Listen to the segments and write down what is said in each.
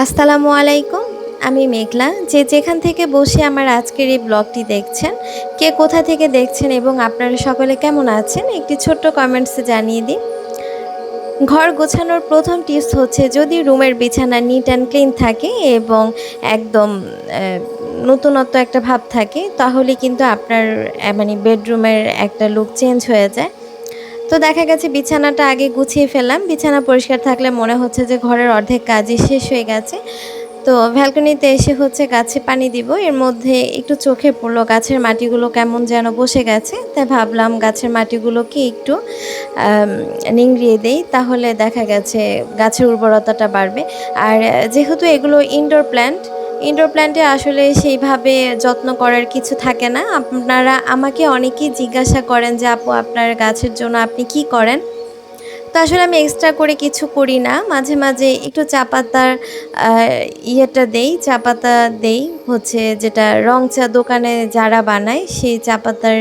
আসসালামু আলাইকুম, আমি মেঘলা। যে যেখান থেকে বসে আমার আজকের এই ব্লগটি দেখছেন, কে কোথা থেকে দেখছেন এবং আপনারা সকলে কেমন আছেন, একটি ছোট্ট কমেন্টসে জানিয়ে দিন ঘর গোছানোর প্রথম টিপস হচ্ছে যদি রুমের বিছানা নিট অ্যান্ড ক্লিন থাকে এবং একদম নতুনত্ব একটা ভাব থাকে, তাহলে কিন্তু আপনার মানে বেডরুমের একটা লুক চেঞ্জ হয়ে যায়। তো দেখা গেছে বিছানাটা আগে গুছিয়ে ফেললাম। বিছানা পরিষ্কার থাকলে মনে হচ্ছে যে ঘরের অর্ধেক কাজই শেষ হয়ে গেছে। তো ভ্যালকনিতে এসে হচ্ছে গাছে পানি দিব। এর মধ্যে একটু চোখে পড়ল গাছের মাটিগুলো কেমন যেন বসে গেছে। তাই ভাবলাম গাছের মাটিগুলোকে একটু নিংড়িয়ে দেই। তাহলে দেখা গেছে গাছের উর্বরতাটা বাড়বে। আর যেহেতু এগুলো ইনডোর প্ল্যান্ট ইনডোর প্ল্যান্টে আসলে সেইভাবে যত্ন করার কিছু থাকে না। আপনারা আমাকে অনেকেই জিজ্ঞাসা করেন যে, আপু, আপনার গাছের জন্য আপনি কি করেন? তো আসলে আমি এক্সট্রা করে কিছু করি না। মাঝে মাঝে একটু চা পাতার ইয়েটা দেই। চা পাতা দেই হচ্ছে যেটা রং চা দোকানে যারা বানায় সেই চা পাতার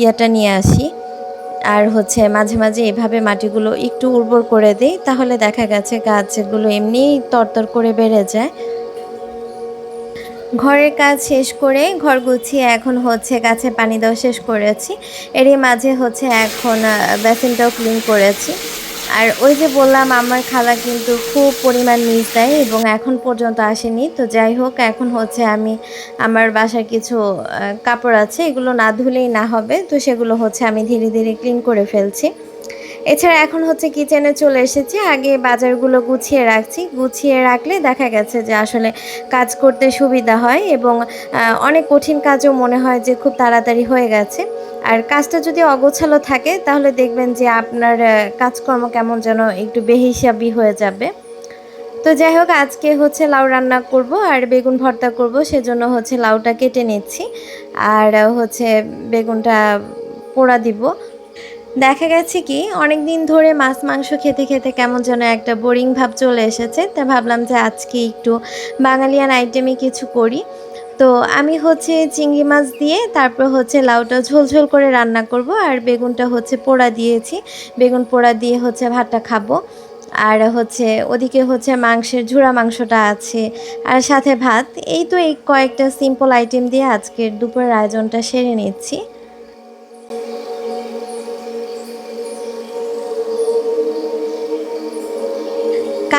ইয়েটা নিয়ে আসি। আর হচ্ছে মাঝে মাঝে এভাবে মাটিগুলো একটু উর্বর করে দেই। তাহলে দেখা গেছে গাছগুলো এমনিই তরতর করে বেড়ে যায়। ঘরের কাজ শেষ করে ঘর গুছিয়ে এখন হচ্ছে গাছে পানি দেওয়া শেষ করেছি। এরই মাঝে হচ্ছে এখন বেসিনটাও ক্লিন করেছি। আর ওই যে বললাম, আমার খালা কিন্তু খুব পরিমাণ নিচ দেয় এবং এখন পর্যন্ত আসেনি। তো যাই হোক, এখন হচ্ছে আমি আমার বাসার কিছু কাপড় আছে, এগুলো না ধুলেই না হবে। তো সেগুলো হচ্ছে আমি ধীরে ধীরে ক্লিন করে ফেলছি। এছাড়া এখন হচ্ছে কিচেনে চলে এসেছি। আগে বাজারগুলো গুছিয়ে রাখছি। গুছিয়ে রাখলে দেখা গেছে যে আসলে কাজ করতে সুবিধা হয় এবং অনেক কঠিন কাজও মনে হয় যে খুব তাড়াতাড়ি হয়ে গেছে। আর কাজটা যদি অগোছালো থাকে, তাহলে দেখবেন যে আপনার কাজকর্ম কেমন যেন একটু বেহিসাবি হয়ে যাবে। তো যাই হোক, আজকে হচ্ছে লাউ রান্না করব আর বেগুন ভর্তা করব। সেজন্য হচ্ছে লাউটা কেটে নিচ্ছি। আর হচ্ছে বেগুনটা পোড়া দিব। দেখা গেছে কি অনেক দিন ধরে মাছ, মাংস খেতে খেতে কেমন যেন একটা বোরিং ভাব চলে এসেছে। তা ভাবলাম যে আজকে একটু বাঙালিয়ান আইটেমে কিছু করি। তো আমি হচ্ছে চিংড়ি মাছ দিয়ে, তারপর হচ্ছে লাউটা ঝোলঝোল করে রান্না করব, আর বেগুনটা হচ্ছে পোড়া দিয়েছি। বেগুন পোড়া দিয়ে হচ্ছে ভাতটা খাব। আর হচ্ছে ওদিকে হচ্ছে মাংসের ঝুড়া মাংসটা আছে, আর সাথে ভাত। এই তো এই কয়েকটা সিম্পল আইটেম দিয়ে আজকের দুপুরের আয়োজনটা সেরে নিচ্ছি।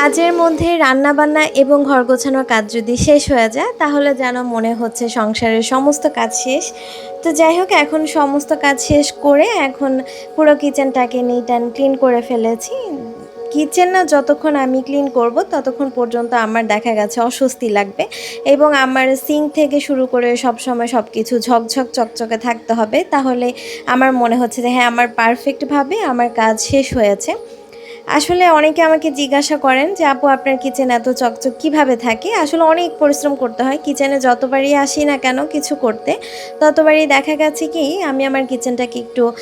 কাজের মধ্যে রান্না বান্না এবং ঘর গোছানোর কাজ যদি শেষ হয়ে যায়, তাহলে যেন মনে হচ্ছে সংসারের সমস্ত কাজ শেষ। তো যাই হোক, এখন সমস্ত কাজ শেষ করে এখন পুরো কিচেনটাকে নিট অ্যান্ড ক্লিন করে ফেলেছি। কিচেন না যতক্ষণ আমি ক্লিন করব, ততক্ষণ পর্যন্ত আমার দেখা গেছে অস্বস্তি লাগবে এবং আমার সিঙ্ক থেকে শুরু করে সব সময় সব কিছু ঝকঝক চকচকে থাকতে হবে। তাহলে আমার মনে হচ্ছে যে হ্যাঁ আমার পারফেক্টভাবে আমার কাজ শেষ হয়েছে। আসলে অনেকে আমাকে জিজ্ঞাসা করেন যে, আপু, আপনার কিচেন এত চকচক কীভাবে থাকে? আসলে অনেক পরিশ্রম করতে হয়। কিচেনে যতবারই আসি না কেন কিছু করতে, ততবারই দেখা গেছে কি, আমি আমার কিচেনটাকে একটু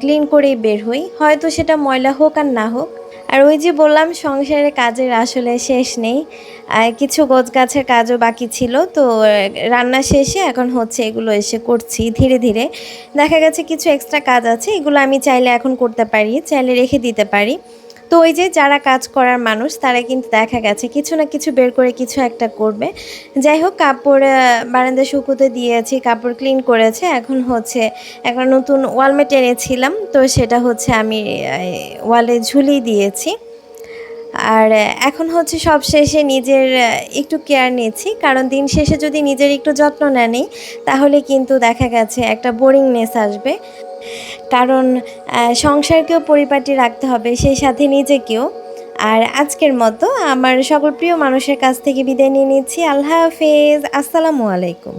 ক্লিন করেই বের হই। হয়তো সেটা ময়লা হোক আর না হোক। আর ওই যে বললাম, সংসারের কাজের আসলে শেষ নেই। কিছু গোছ গাছের কাজও বাকি ছিল। তো, রান্না শেষে এখন হচ্ছে এগুলো এসে করছি ধীরে ধীরে। দেখা গেছে কিছু এক্সট্রা কাজ আছে, এগুলো আমি চাইলে এখন করতে পারি, চাইলে রেখে দিতে পারি। তো ওই যে যারা কাজ করার মানুষ, তারা কিন্তু দেখা গেছে কিছু না কিছু বের করে কিছু একটা করবে। যাই হোক, কাপড় বারান্দা শুকোতে দিয়েছি, কাপড় ক্লিন করেছে। এখন হচ্ছে, এখন নতুন ওয়ালমেট এনেছিলাম, তো সেটা হচ্ছে আমি ওয়ালে ঝুলিয়ে দিয়েছি। আর এখন হচ্ছে সব শেষে নিজের একটু কেয়ার নিচ্ছি। কারণ দিন শেষে যদি নিজের একটু যত্ন না নিই, তাহলে কিন্তু দেখা গেছে একটা বোরিংনেস আসবে। কারণ সংসারকেও পরিপাটি রাখতে হবে, সেই সাথে নিজেকেও। আর আজকের মতো আমার সকল প্রিয় মানুষের কাছ থেকে বিদায় নিয়ে নিচ্ছি। আল্লাহ হাফেজ। আসসালামু আলাইকুম।